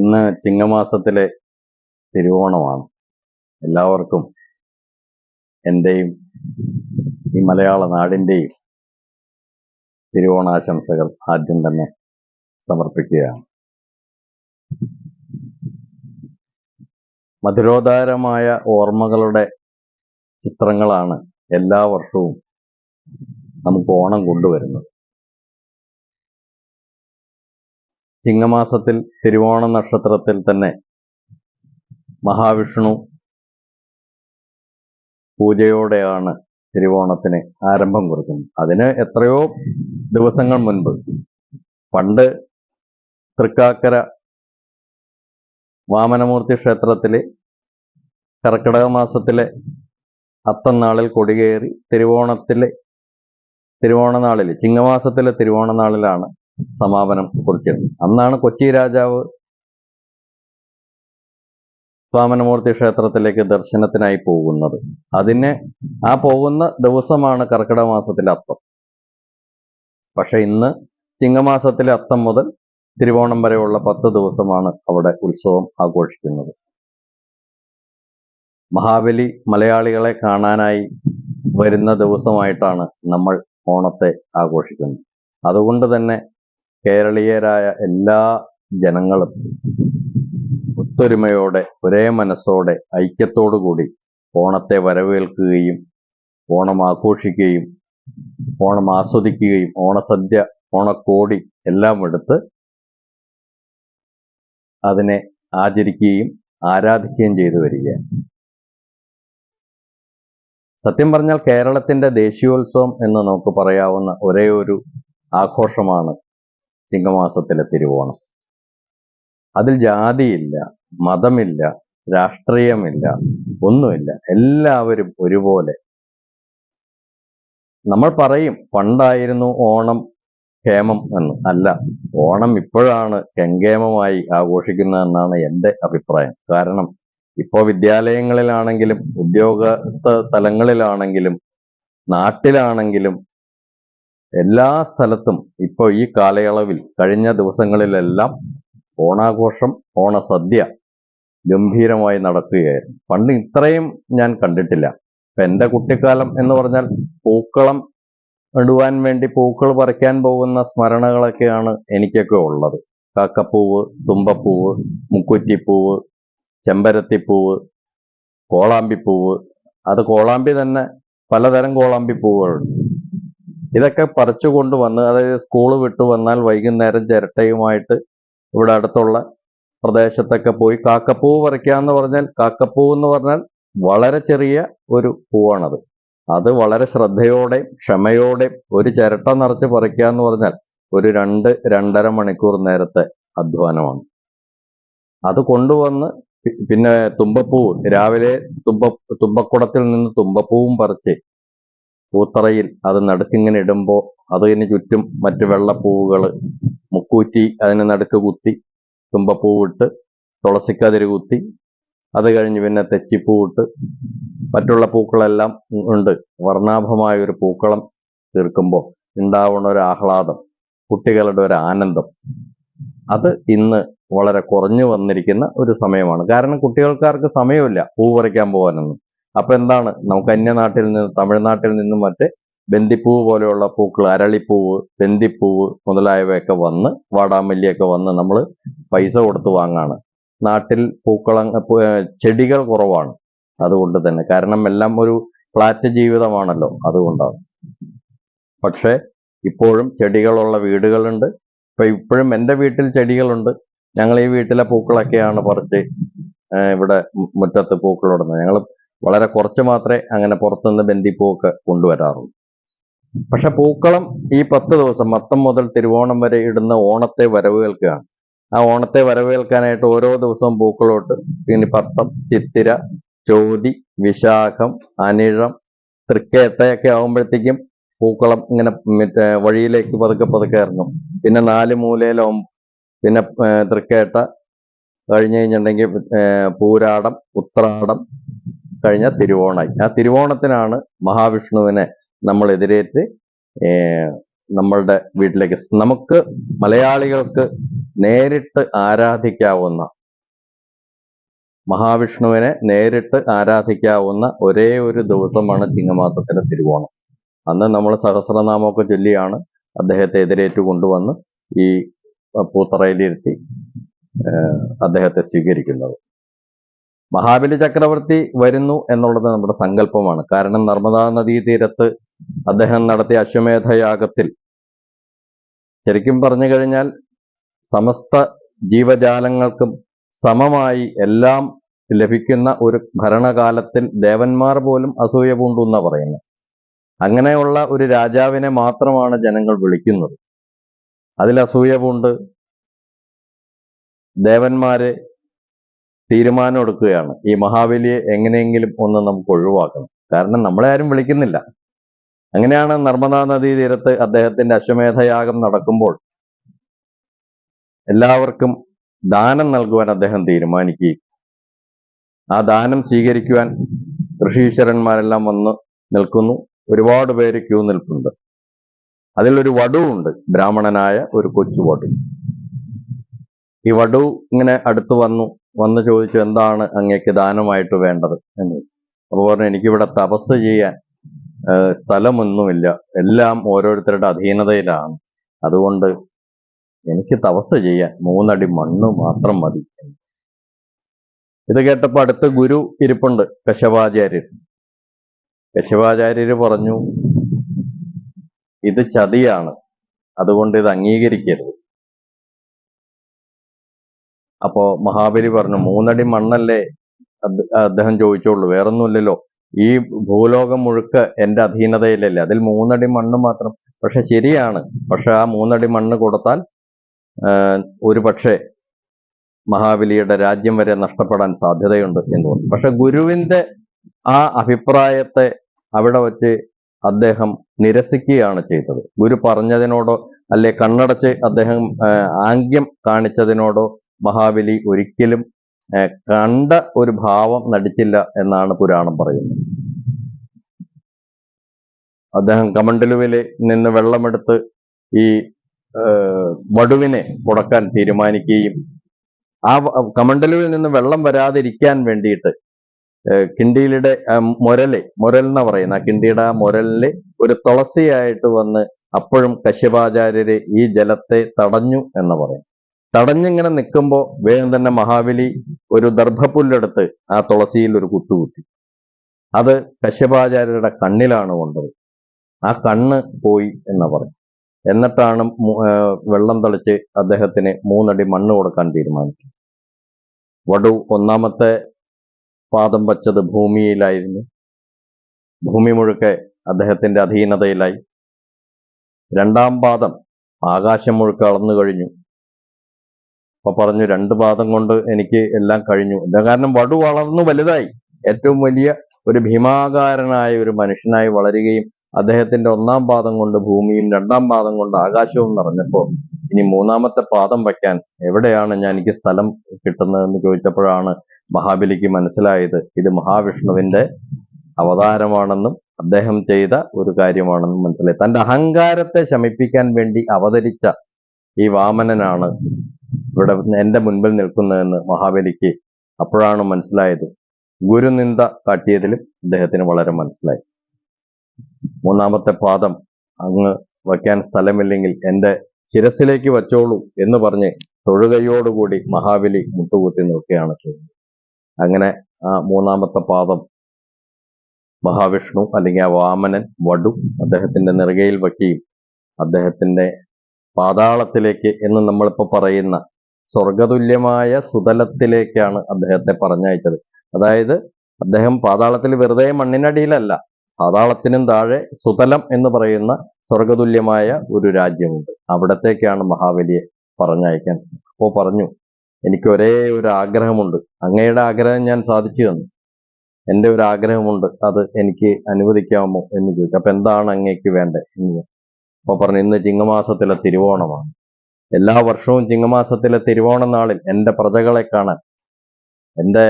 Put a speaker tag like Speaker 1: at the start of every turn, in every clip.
Speaker 1: ഇന്ന് ചിങ്ങമാസത്തിലെ തിരുവോണമാണ്. എല്ലാവർക്കും എന്റെയും ഈ മലയാള നാടിന്റെയും തിരുവോണാശംസകൾ ആദ്യം തന്നെ സമർപ്പിക്കുകയാണ്. മധുരോദാരമായ ഓർമ്മകളുടെ ചിത്രങ്ങളാണ് എല്ലാ വർഷവും നമുക്ക് ഓണം കൊണ്ടുവരുന്നത്. ചിങ്ങമാസത്തിൽ തിരുവോണ നക്ഷത്രത്തിൽ തന്നെ മഹാവിഷ്ണു പൂജയോടെയാണ് തിരുവോണത്തിന് ആരംഭം കുറിക്കുന്നത്. അതിന് എത്രയോ ദിവസങ്ങൾ മുൻപ് പണ്ട് തൃക്കാക്കര വാമനമൂർത്തി ക്ഷേത്രത്തിൽ കർക്കിടക മാസത്തിലെ അത്തനാളിൽ കൊടികേറി തിരുവോണത്തിലെ തിരുവോണനാളിൽ ചിങ്ങമാസത്തിലെ തിരുവോണ നാളിലാണ് സമാപനം കുറിച്ചിരുന്നത് അന്നാണ് കൊച്ചി രാജാവ് വാമനമൂർത്തി ക്ഷേത്രത്തിലേക്ക് ദർശനത്തിനായി പോകുന്നത്. അതിന് ആ പോകുന്ന ദിവസമാണ് കർക്കിടക മാസത്തിലെ അത്തം. പക്ഷെ ഇന്ന് ചിങ്ങമാസത്തിലെ അത്തം മുതൽ തിരുവോണം വരെയുള്ള പത്ത് ദിവസമാണ് അവിടെ ഉത്സവം ആഘോഷിക്കുന്നത്. മഹാബലി മലയാളികളെ കാണാനായി വരുന്ന ദിവസമായിട്ടാണ് നമ്മൾ ഓണത്തെ ആഘോഷിക്കുന്നത്. അതുകൊണ്ട് തന്നെ കേരളീയരായ എല്ലാ ജനങ്ങളും ഒത്തൊരുമയോടെ ഒരേ മനസ്സോടെ കൂടി ഓണത്തെ വരവേൽക്കുകയും ഓണം ആഘോഷിക്കുകയും ഓണം ആസ്വദിക്കുകയും ഓണസദ്യ ഓണക്കോടി എല്ലാം എടുത്ത് അതിനെ ആചരിക്കുകയും ആരാധിക്കുകയും ചെയ്തു വരികയാണ്. സത്യം പറഞ്ഞാൽ കേരളത്തിന്റെ ദേശീയോത്സവം എന്ന് നമുക്ക് പറയാവുന്ന ഒരേ ഒരു ആഘോഷമാണ് ചിങ്ങമാസത്തിലെ തിരുവോണം. അതിൽ ജാതിയില്ല മതമില്ല രാഷ്ട്രീയമില്ല ഒന്നുമില്ല. എല്ലാവരും ഒരുപോലെ. നമ്മൾ പറയും പണ്ടായിരുന്നു ഓണം ക്ഷേമം എന്ന്. അല്ല ഓണം ഇപ്പോഴാണ് കെങ്കേമമായി ആഘോഷിക്കുന്നതെന്നാണ് എന്റെ അഭിപ്രായം. കാരണം ഇപ്പോൾ വിദ്യാലയങ്ങളിലാണെങ്കിലും ഉദ്യോഗസ്ഥ തലങ്ങളിലാണെങ്കിലും നാട്ടിലാണെങ്കിലും എല്ലാ സ്ഥലത്തും ഇപ്പോൾ ഈ കാലയളവിൽ കഴിഞ്ഞ ദിവസങ്ങളിലെല്ലാം ഓണാഘോഷം ഓണസദ്യ ഗംഭീരമായി നടക്കുകയായിരുന്നു. പണ്ട് ഇത്രയും ഞാൻ കണ്ടിട്ടില്ല. ഇപ്പൊ എന്റെ കുട്ടിക്കാലം എന്ന് പറഞ്ഞാൽ പൂക്കളം ഇടുവാൻ വേണ്ടി പൂക്കൾ പറിക്കാൻ പോകുന്ന സ്മരണകളൊക്കെയാണ് എനിക്കൊക്കെ ഉള്ളത്. കാക്കപ്പൂവ് തുമ്പപ്പൂവ് മുക്കുറ്റിപ്പൂവ് ചെമ്പരത്തിപ്പൂവ് കോളാമ്പിപ്പൂവ്. അത് കോളാമ്പി തന്നെ പലതരം കോളാമ്പി പൂവുകളുണ്ട് ഇതൊക്കെ പറിച്ചു കൊണ്ടുവന്ന് അതായത് സ്കൂൾ വിട്ടു വന്നാൽ വൈകുന്നേരം ചിരട്ടയുമായിട്ട് ഇവിടെ അടുത്തുള്ള പ്രദേശത്തൊക്കെ പോയി കാക്കപ്പൂ പറിക്കുക എന്ന് പറഞ്ഞാൽ കാക്കപ്പൂ എന്ന് പറഞ്ഞാൽ വളരെ ചെറിയ ഒരു പൂവാണത്. അത് വളരെ ശ്രദ്ധയോടെ ക്ഷമയോടെ ഒരു ചിരട്ട നിറച്ച് പറിക്കുക എന്ന് പറഞ്ഞാൽ ഒരു രണ്ട് രണ്ടര മണിക്കൂർ നേരത്തെ അധ്വാനമാണ്. അത് കൊണ്ടുവന്ന് പിന്നെ തുമ്പപ്പൂവ് രാവിലെ തുമ്പ തുമ്പക്കുടത്തിൽ നിന്ന് തുമ്പപ്പൂവും പറിച്ച് പൂത്തറയിൽ അത് നടുക്കിങ്ങനെ ഇടുമ്പോൾ അതിന് ചുറ്റും മറ്റ് വെള്ളപ്പൂവുകൾ മുക്കൂറ്റി അതിന് നടുക്ക് കുത്തി തുമ്പപ്പൂവിട്ട് തുളസിക്കതിര് കുത്തി അത് കഴിഞ്ഞ് പിന്നെ തെച്ചിപ്പൂവിട്ട് മറ്റുള്ള പൂക്കളെല്ലാം ഉണ്ട്. വർണാഭമായ ഒരു പൂക്കളം തീർക്കുമ്പോൾ ഉണ്ടാവുന്ന ഒരു ആഹ്ലാദം കുട്ടികളുടെ ഒരു ആനന്ദം. അത് ഇന്ന് വളരെ കുറഞ്ഞു വന്നിരിക്കുന്ന ഒരു സമയമാണ്. കാരണം കുട്ടികൾക്കാർക്ക് സമയമില്ല പൂ പറിക്കാൻ പോകാനൊന്നും. അപ്പൊ എന്താണ്? നമുക്ക് അന്യനാട്ടിൽ നിന്ന് തമിഴ്നാട്ടിൽ നിന്നും മറ്റ് ബന്ദിപ്പൂവ് പോലെയുള്ള പൂക്കൾ അരളിപ്പൂവ് ബന്ദിപ്പൂവ് മുതലായവയൊക്കെ വന്ന് വാടാമല്ലിയൊക്കെ വന്ന് നമ്മൾ പൈസ കൊടുത്ത് വാങ്ങാണ്. നാട്ടിൽ പൂക്കള ചെടികൾ കുറവാണ് അതുകൊണ്ട് തന്നെ. കാരണം എല്ലാം ഒരു ഫ്ലാറ്റ് ജീവിതമാണല്ലോ അതുകൊണ്ടാണ്. പക്ഷേ ഇപ്പോഴും ചെടികളുള്ള വീടുകളുണ്ട്. ഇപ്പൊ ഇപ്പോഴും എന്റെ വീട്ടിൽ ചെടികളുണ്ട്. ഞങ്ങൾ ഈ വീട്ടിലെ പൂക്കളൊക്കെയാണ് പറിച്ച് ഇവിടെ മുറ്റത്ത് പൂക്കളിടുന്നത് ഞങ്ങൾ വളരെ കുറച്ച് മാത്രമേ അങ്ങനെ പുറത്തുനിന്ന് ബന്ദിപ്പൂവൊക്കെ കൊണ്ടുവരാറുള്ളൂ. പക്ഷെ പൂക്കളം ഈ പത്ത് ദിവസം മത്തം മുതൽ തിരുവോണം വരെ ഇടുന്ന ഓണത്തെ വരവേൽക്കുകയാണ്. ആ ഓണത്തെ വരവേൽക്കാനായിട്ട് ഓരോ ദിവസവും പൂക്കളോട്ട് ഇനി പത്തം ചിത്തിര ചോതി വിശാഖം അനിഴം തൃക്കേട്ടയൊക്കെ ആകുമ്പോഴത്തേക്കും പൂക്കളം ഇങ്ങനെ വഴിയിലേക്ക് പതുക്കെ പതുക്കെ ഇറങ്ങും. പിന്നെ നാല് മൂലയിലാവും. പിന്നെ തൃക്കേട്ട കഴിഞ്ഞ് കഴിഞ്ഞിട്ടുണ്ടെങ്കിൽ പൂരാടം ഉത്രാടം കഴിഞ്ഞ തിരുവോണായി. ആ തിരുവോണത്തിനാണ് മഹാവിഷ്ണുവിനെ നമ്മൾ എതിരേറ്റ് നമ്മളുടെ വീട്ടിലേക്ക് നമുക്ക് മലയാളികൾക്ക് നേരിട്ട് ആരാധിക്കാവുന്ന മഹാവിഷ്ണുവിനെ നേരിട്ട് ആരാധിക്കാവുന്ന ഒരേ ഒരു ദിവസമാണ് ചിങ്ങമാസത്തിലെ തിരുവോണം. അന്ന് നമ്മൾ സഹസ്രനാമമൊക്കെ ചൊല്ലിയാണ് അദ്ദേഹത്തെ എതിരേറ്റ് കൊണ്ടുവന്ന് ഈ പൂത്തറയിലിരുത്തി അദ്ദേഹത്തെ സ്വീകരിക്കുന്നത്. മഹാബലി ചക്രവർത്തി വരുന്നു എന്നുള്ളത് നമ്മുടെ സങ്കല്പമാണ്. കാരണം നർമ്മദാ നദീ തീരത്ത് അദ്ദേഹം നടത്തിയ അശ്വമേധയാഗത്തിൽ ശരിക്കും പറഞ്ഞു കഴിഞ്ഞാൽ സമസ്ത ജീവജാലങ്ങൾക്കും സമമായി എല്ലാം ലഭിക്കുന്ന ഒരു ഭരണകാലത്തിൽ ദേവന്മാർ പോലും അസൂയ പൂണ്ടു എന്നാ പറയുന്നത്. അങ്ങനെയുള്ള ഒരു രാജാവിനെ മാത്രമാണ് ജനങ്ങൾ വിളിക്കുന്നത്. അതിൽ അസൂയ പൂണ്ട് ദേവന്മാര് തീരുമാനമെടുക്കുകയാണ് ഈ മഹാബലിയെ എങ്ങനെയെങ്കിലും ഒന്ന് നമുക്ക് ഒഴിവാക്കണം. കാരണം നമ്മളെ ആരും വിളിക്കുന്നില്ല. അങ്ങനെയാണ് നർമ്മദാ നദീ തീരത്ത് അദ്ദേഹത്തിന്റെ അശ്വമേധയാഗം നടക്കുമ്പോൾ എല്ലാവർക്കും ദാനം നൽകുവാൻ അദ്ദേഹം തീരുമാനിക്കുകയും ആ ദാനം സ്വീകരിക്കുവാൻ ഋഷീശ്വരന്മാരെല്ലാം വന്ന് നിൽക്കുന്നു. ഒരുപാട് പേര് ക്യൂ നിൽപ്പുണ്ട്. അതിലൊരു വടുവുണ്ട് ബ്രാഹ്മണനായ ഒരു കൊച്ചു വടു. ഈ വടു ഇങ്ങനെ അടുത്തു വന്നു. വന്ന് ചോദിച്ചു എന്താണ് അങ്ങേക്ക് ദാനമായിട്ട് വേണ്ടത്? എന്ന് അപ്പോൾ അപ്പൊ പറഞ്ഞു എനിക്കിവിടെ തപസ് ചെയ്യാൻ സ്ഥലമൊന്നുമില്ല. എല്ലാം ഓരോരുത്തരുടെ അധീനതയിലാണ്. അതുകൊണ്ട് എനിക്ക് തപസ് ചെയ്യാൻ മൂന്നടി മണ്ണ് മാത്രം മതി. ഇത് കേട്ടപ്പോൾ അടുത്ത് ഗുരു ഇരിപ്പുണ്ട് കശവാചാര്യർ. കശവാചാര്യർ പറഞ്ഞു ഇത് ചതിയാണ്. അതുകൊണ്ട് ഇത് അംഗീകരിക്കരുത്. അപ്പോ മഹാബലി പറഞ്ഞു മൂന്നടി മണ്ണല്ലേ അദ്ദേഹം ചോദിച്ചോളൂ വേറൊന്നുമില്ലല്ലോ. ഈ ഭൂലോകം മുഴുക്ക എന്റെ അധീനതയിലല്ലേ. അതിൽ മൂന്നടി മണ്ണ് മാത്രം. പക്ഷെ ശരിയാണ്. പക്ഷെ ആ മൂന്നടി മണ്ണ് കൊടുത്താൽ ഒരു പക്ഷേ മഹാബലിയുടെ രാജ്യം വരെ നഷ്ടപ്പെടാൻ സാധ്യതയുണ്ട് എന്ന് പറഞ്ഞു പക്ഷെ ഗുരുവിന്റെ ആ അഭിപ്രായത്തെ അവിടെ വച്ച് അദ്ദേഹം നിരസിക്കുകയാണ് ചെയ്തത്. ഗുരു പറഞ്ഞതിനോടോ അല്ലെ കണ്ണടച്ച് അദ്ദേഹം ആംഗ്യം കാണിച്ചതിനോടോ മഹാബലി ഒരിക്കലും കണ്ട ഒരു ഭാവം നടിച്ചില്ല എന്നാണ് പുരാണം പറയുന്നത്. അദ്ദേഹം കമണ്ടലുവിൽ നിന്ന് വെള്ളമെടുത്ത് ഈ വടുവിനെ പുടക്കാൻ തീരുമാനിക്കുകയും ആ കമണ്ടലുവിൽ നിന്ന് വെള്ളം വരാതിരിക്കാൻ വേണ്ടിയിട്ട് കിണ്ടിയിലെ മുരൽ മുരൽ എന്ന് പറയുന്ന കിണ്ടിയുടെ ആ മുരലിൽ ഒരു തുളസിയായിട്ട് വന്ന് അപ്പോഴും കശ്യപാചാര്യര് ഈ ജലത്തെ തടഞ്ഞു എന്ന് പറയും. തടഞ്ഞിങ്ങനെ നിൽക്കുമ്പോൾ വേഗം തന്നെ മഹാബലി ഒരു ദർഭപ്പുല്ലെടുത്ത് ആ തുളസിയിൽ ഒരു കുത്തുകുത്തി അത് കശ്യപാചാര്യരുടെ കണ്ണിലാണ് കൊണ്ടത്. ആ കണ്ണ് പോയി എന്ന് പറഞ്ഞു. എന്നിട്ടാണ് വെള്ളം തളിച്ച് അദ്ദേഹത്തിന് മൂന്നടി മണ്ണ് കൊടുക്കാൻ തീരുമാനിക്കും വടു ഒന്നാമത്തെ പാദം വച്ചത് ഭൂമിയിലായിരുന്നു. ഭൂമി മുഴുക്കെ അദ്ദേഹത്തിന്റെ അധീനതയിലായി. രണ്ടാം പാദം ആകാശം മുഴുക്കെ അളന്നു കഴിഞ്ഞു അപ്പൊ പറഞ്ഞു രണ്ട് പാദം കൊണ്ട് എനിക്ക് എല്ലാം കഴിഞ്ഞു. എന്താ കാരണം വടു വളർന്നു വലുതായി. ഏറ്റവും വലിയ ഒരു ഭീമാകാരനായ ഒരു മനുഷ്യനായി വളരുകയും അദ്ദേഹത്തിന്റെ ഒന്നാം പാദം കൊണ്ട് ഭൂമിയും രണ്ടാം പാദം കൊണ്ട് ആകാശവും നിറഞ്ഞപ്പോൾ ഇനി മൂന്നാമത്തെ പാദം വയ്ക്കാൻ എവിടെയാണ് ഞാൻ എനിക്ക് സ്ഥലം കിട്ടുന്നതെന്ന് ചോദിച്ചപ്പോഴാണ് മഹാബലിക്ക് മനസ്സിലായത് ഇത് മഹാവിഷ്ണുവിന്റെ അവതാരമാണെന്നും അദ്ദേഹം ചെയ്ത ഒരു കാര്യമാണെന്നും മനസ്സിലായി. തന്റെ അഹങ്കാരത്തെ ശമിപ്പിക്കാൻ വേണ്ടി അവതരിച്ച ഈ വാമനനാണ് ഇവിടെ എന്റെ മുൻപിൽ നിൽക്കുന്നതെന്ന് മഹാബലിക്ക് അപ്പോഴാണ് മനസ്സിലായത്. ഗുരുനിന്ദ കാട്ടിയതിലും അദ്ദേഹത്തിന് വളരെ മനസ്സിലായി. മൂന്നാമത്തെ പാദം അങ്ങ് വയ്ക്കാൻ സ്ഥലമില്ലെങ്കിൽ എന്റെ ശിരസിലേക്ക് വച്ചോളൂ എന്ന് പറഞ്ഞ് തൊഴുകയോടുകൂടി മഹാബലി മുട്ടുകുത്തി നിൽക്കുകയാണ് ചെയ്യുന്നത്. അങ്ങനെ ആ മൂന്നാമത്തെ പാദം മഹാവിഷ്ണു അല്ലെങ്കിൽ ആ വാമനൻ വടു അദ്ദേഹത്തിന്റെ നെറുകയിൽ വയ്ക്കുകയും അദ്ദേഹത്തിന്റെ പാതാളത്തിലേക്ക് എന്ന് നമ്മളിപ്പോ പറയുന്ന സ്വർഗതുല്യമായ സുതലത്തിലേക്കാണ് അദ്ദേഹത്തെ പറഞ്ഞയച്ചത്. അതായത് അദ്ദേഹം പാതാളത്തിൽ വെറുതെ മണ്ണിനടിയിലല്ല പാതാളത്തിനും താഴെ സുതലം എന്ന് പറയുന്ന സ്വർഗതുല്യമായ ഒരു രാജ്യമുണ്ട്. അവിടത്തേക്കാണ് മഹാബലിയെ പറഞ്ഞയക്കാൻ അപ്പോൾ പറഞ്ഞു എനിക്ക് ഒരേ ഒരു ആഗ്രഹമുണ്ട്. അങ്ങയുടെ ആഗ്രഹം ഞാൻ സാധിച്ചു തന്നു. എന്റെ ഒരു ആഗ്രഹമുണ്ട്. അത് എനിക്ക് അനുവദിക്കാമോ? എന്ന് ചോദിച്ചു. അപ്പൊ എന്താണ് അങ്ങേക്ക് വേണ്ടത് എന്ന് അപ്പൊ പറഞ്ഞു ഇന്ന് ചിങ്ങമാസത്തിലെ തിരുവോണമാണ്. എല്ലാ വർഷവും ചിങ്ങമാസത്തിലെ തിരുവോണ നാളിൽ എന്റെ പ്രജകളെ കാണാൻ എന്റെ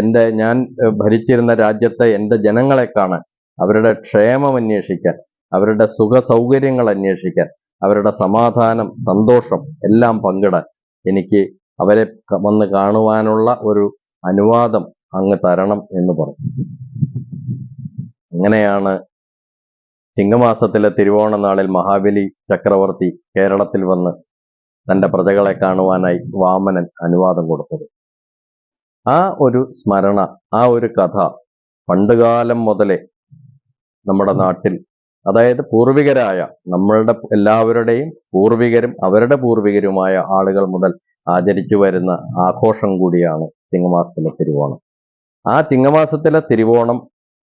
Speaker 1: എന്റെ ഞാൻ ഭരിച്ചിരുന്ന രാജ്യത്തെ എന്റെ ജനങ്ങളെ കാണാൻ അവരുടെ ക്ഷേമം അന്വേഷിക്കാൻ അവരുടെ സുഖ സൗകര്യങ്ങൾ അന്വേഷിക്കാൻ അവരുടെ സമാധാനം സന്തോഷം എല്ലാം പങ്കിടാൻ എനിക്ക് അവരെ വന്ന് കാണുവാനുള്ള ഒരു അനുവാദം അങ്ങ് തരണം എന്ന് പറഞ്ഞു. അങ്ങനെയാണ് ചിങ്ങമാസത്തിലെ തിരുവോണ നാളിൽ മഹാബലി ചക്രവർത്തി കേരളത്തിൽ വന്ന് തന്റെ പ്രജകളെ കാണുവാനായി വാമനൻ അനുവാദം കൊടുത്തത്. ആ ഒരു സ്മരണ ആ ഒരു കഥ പണ്ടുകാലം മുതലേ നമ്മുടെ നാട്ടിൽ അതായത് പൂർവികരായ നമ്മളുടെ എല്ലാവരുടെയും പൂർവികരും അവരുടെ പൂർവികരുമായ ആളുകൾ മുതൽ ആചരിച്ചു വരുന്ന ആഘോഷം കൂടിയാണ് ചിങ്ങമാസത്തിലെ തിരുവോണം. ആ ചിങ്ങമാസത്തിലെ തിരുവോണം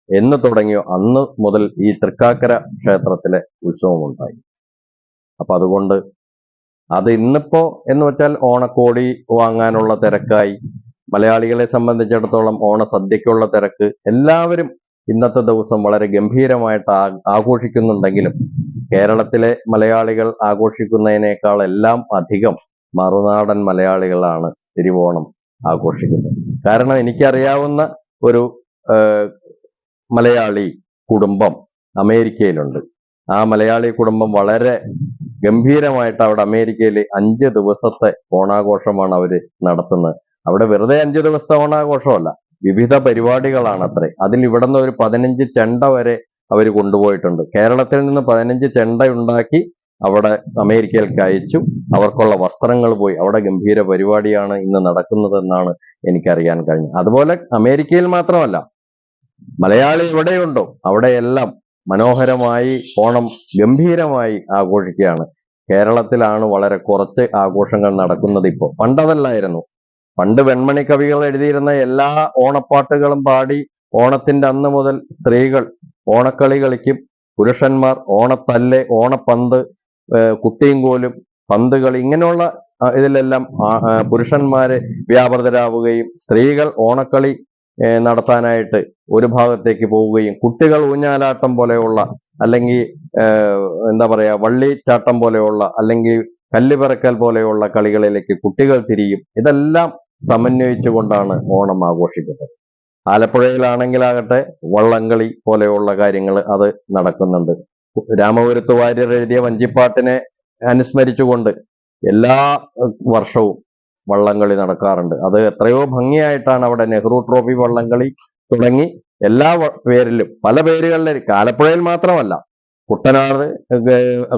Speaker 1: എന്ന് തുടങ്ങിയോ അന്ന് മുതൽ ഈ തൃക്കാക്കര ക്ഷേത്രത്തിലെ ഉത്സവം ഉണ്ടായി അപ്പൊ അതുകൊണ്ട് അത് ഇന്നിപ്പോ എന്ന് വെച്ചാൽ ഓണക്കോടി വാങ്ങാനുള്ള തിരക്കായി. മലയാളികളെ സംബന്ധിച്ചിടത്തോളം ഓണ സദ്യക്കുള്ള തിരക്ക് എല്ലാവരും ഇന്നത്തെ ദിവസം വളരെ ഗംഭീരമായിട്ട് ആഘോഷിക്കുന്നുണ്ടെങ്കിലും കേരളത്തിലെ മലയാളികൾ ആഘോഷിക്കുന്നതിനേക്കാൾ എല്ലാം അധികം മറുനാടൻ മലയാളികളാണ് തിരുവോണം ആഘോഷിക്കുന്നത്. കാരണം എനിക്കറിയാവുന്ന ഒരു മലയാളി കുടുംബം അമേരിക്കയിലുണ്ട്. ആ മലയാളി കുടുംബം വളരെ ഗംഭീരമായിട്ട് അവിടെ അമേരിക്കയിൽ അഞ്ച് ദിവസത്തെ ഓണാഘോഷമാണ് അവർ നടത്തുന്നത്. അവിടെ വെറുതെ അഞ്ച് ദിവസത്തെ ഓണാഘോഷമല്ല വിവിധ പരിപാടികളാണ് അത്രേ. അതിൽ ഇവിടെ നിന്ന് ഒരു പതിനഞ്ച് ചെണ്ട വരെ അവർ കൊണ്ടുപോയിട്ടുണ്ട്. കേരളത്തിൽ നിന്ന് പതിനഞ്ച് ചെണ്ട ഉണ്ടാക്കി അവിടെ അമേരിക്കയിലേക്ക് അയച്ചു. അവർക്കുള്ള വസ്ത്രങ്ങൾ പോയി. അവിടെ ഗംഭീര പരിപാടിയാണ് ഇന്ന് നടക്കുന്നതെന്നാണ് എനിക്കറിയാൻ കഴിഞ്ഞത്. അതുപോലെ അമേരിക്കയിൽ മാത്രമല്ല മലയാളി എവിടെയുണ്ടോ അവിടെയെല്ലാം മനോഹരമായി ഓണം ഗംഭീരമായി ആഘോഷിക്കുകയാണ്. കേരളത്തിലാണ് വളരെ കുറച്ച് ആഘോഷങ്ങൾ നടക്കുന്നത് ഇപ്പോൾ. പണ്ടതല്ലായിരുന്നു. പണ്ട് വെൺമണി കവികൾ എഴുതിയിരുന്ന എല്ലാ ഓണപ്പാട്ടുകളും പാടി ഓണത്തിന്റെ അന്ന് മുതൽ സ്ത്രീകൾ ഓണക്കളി കളിക്കും. പുരുഷന്മാർ ഓണത്തല്ല് ഓണപ്പന്ത് കുട്ടിയും കോലും പന്ത് കളി ഇങ്ങനെയുള്ള ഇതിലെല്ലാം പുരുഷന്മാര് വ്യാപൃതരാവുകയും സ്ത്രീകൾ ഓണക്കളി നടത്താനായിട്ട് ഒരു ഭാഗത്തേക്ക് പോവുകയും കുട്ടികൾ ഊഞ്ഞാലാട്ടം പോലെയുള്ള അല്ലെങ്കിൽ എന്താ പറയാ വള്ളിച്ചാട്ടം പോലെയുള്ള അല്ലെങ്കിൽ കല്ലുപിറക്കൽ പോലെയുള്ള കളികളിലേക്ക് കുട്ടികൾ തിരിയും. ഇതെല്ലാം സമന്വയിച്ചുകൊണ്ടാണ് ഓണം ആഘോഷിക്കുന്നത്. ആലപ്പുഴയിലാണെങ്കിലാകട്ടെ വള്ളംകളി പോലെയുള്ള കാര്യങ്ങൾ അത് നടക്കുന്നുണ്ട്. രാമപുരത്ത് വാര്യർ എഴുതിയ വഞ്ചിപ്പാട്ടിനെ അനുസ്മരിച്ചുകൊണ്ട് എല്ലാ വർഷവും വള്ളംകളി നടക്കാറുണ്ട്. അത് എത്രയോ ഭംഗിയായിട്ടാണ് അവിടെ നെഹ്റു ട്രോഫി വള്ളംകളി തുടങ്ങി. എല്ലാ പേരിലും പല പേരുകളിൽ ആലപ്പുഴയിൽ മാത്രമല്ല കുട്ടനാട്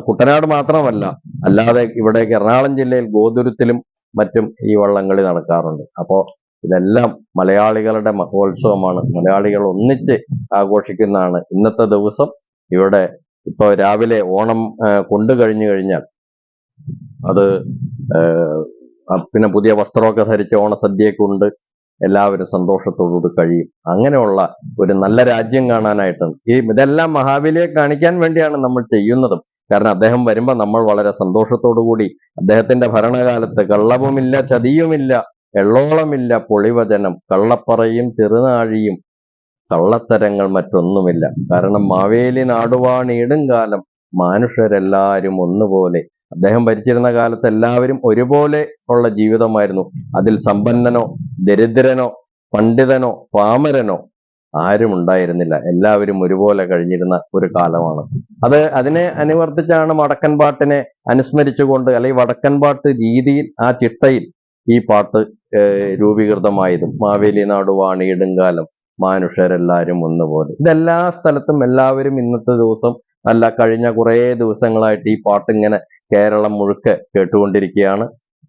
Speaker 1: കുട്ടനാട് മാത്രമല്ല അല്ലാതെ ഇവിടെ എറണാകുളം ജില്ലയിൽ ഗോതുരത്തിലും മറ്റും ഈ വള്ളംകളി നടക്കാറുണ്ട്. അപ്പോൾ ഇതെല്ലാം മലയാളികളുടെ മഹോത്സവമാണ്. മലയാളികൾ ഒന്നിച്ച് ആഘോഷിക്കുന്നതാണ് ഇന്നത്തെ ദിവസം. ഇവിടെ ഇപ്പൊ രാവിലെ ഓണം കൊണ്ടു കഴിഞ്ഞു കഴിഞ്ഞാൽ അത് പിന്നെ പുതിയ വസ്ത്രമൊക്കെ ധരിച്ച് ഓണസദ്യയൊക്കെ ഉണ്ട്. എല്ലാവരും സന്തോഷത്തോടുകൂടി കഴിയും. അങ്ങനെയുള്ള ഒരു നല്ല രാജ്യം കാണാനായിട്ടാണ്. ഈ ഇതെല്ലാം മഹാബലിയെ കാണിക്കാൻ വേണ്ടിയാണ് നമ്മൾ ചെയ്യുന്നതും. കാരണം അദ്ദേഹം വരുമ്പോൾ നമ്മൾ വളരെ സന്തോഷത്തോടു കൂടി അദ്ദേഹത്തിന്റെ ഭരണകാലത്ത് കള്ളവുമില്ല ചതിയുമില്ല എള്ളോളമില്ല പൊളിവചനം കള്ളപ്പറയും ചെറുനാഴിയും കള്ളത്തരങ്ങൾ മറ്റൊന്നുമില്ല. കാരണം മാവേലി നാടുവാണീടും കാലം മനുഷ്യരെല്ലാവരും ഒന്നുപോലെ അദ്ദേഹം ഭരിച്ചിരുന്ന കാലത്ത് എല്ലാവരും ഒരുപോലെ ഉള്ള ജീവിതമായിരുന്നു. അതിൽ സമ്പന്നനോ ദരിദ്രനോ പണ്ഡിതനോ പാമരനോ ആരും ഉണ്ടായിരുന്നില്ല. എല്ലാവരും ഒരുപോലെ കഴിഞ്ഞിരുന്ന ഒരു കാലമാണ്. അത് അതിനെ അനുവർത്തിച്ചാണ് വടക്കൻ പാട്ടിനെ അനുസ്മരിച്ചുകൊണ്ട് അല്ലെങ്കിൽ വടക്കൻ പാട്ട് രീതിയിൽ ആ ചിട്ടയിൽ ഈ പാട്ട് രൂപീകൃതമായതും. മാവേലി നാട് വാണിയിടുങ്കാലം മാനുഷരെല്ലാവരും ഒന്നുപോലെ. ഇതെല്ലാ സ്ഥലത്തും എല്ലാവരും ഇന്നത്തെ ദിവസം അല്ല കഴിഞ്ഞ കുറേ ദിവസങ്ങളായിട്ട് ഈ പാട്ട് ഇങ്ങനെ കേരളം മുഴുക്കെ കേട്ടുകൊണ്ടിരിക്കുകയാണ്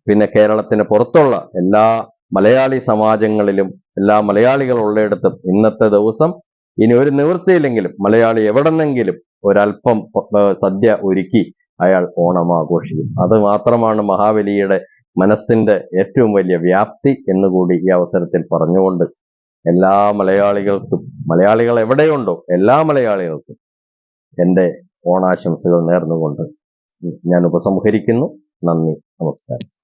Speaker 1: പിന്നെ കേരളത്തിന് പുറത്തുള്ള എല്ലാ മലയാളി സമാജങ്ങളിലും എല്ലാ മലയാളികൾ ഉള്ളിടത്തും ഇന്നത്തെ ദിവസം ഇനി ഒരു നിവൃത്തിയില്ലെങ്കിലും മലയാളി എവിടെന്നെങ്കിലും ഒരല്പം സദ്യ ഒരുക്കി അയാൾ ഓണം ആഘോഷിക്കും അത് മാത്രമാണ് മഹാബലിയുടെ മനസ്സിന്റെ ഏറ്റവും വലിയ വ്യാപ്തി എന്നുകൂടി ഈ അവസരത്തിൽ പറഞ്ഞുകൊണ്ട് എല്ലാ മലയാളികൾക്കും മലയാളികൾ എവിടെയുണ്ടോ എല്ലാ മലയാളികൾക്കും എന്റെ ഓണാശംസകൾ നേർന്നുകൊണ്ട് ഞാൻ ഉപസംഹരിക്കുന്നു. നന്ദി. നമസ്കാരം.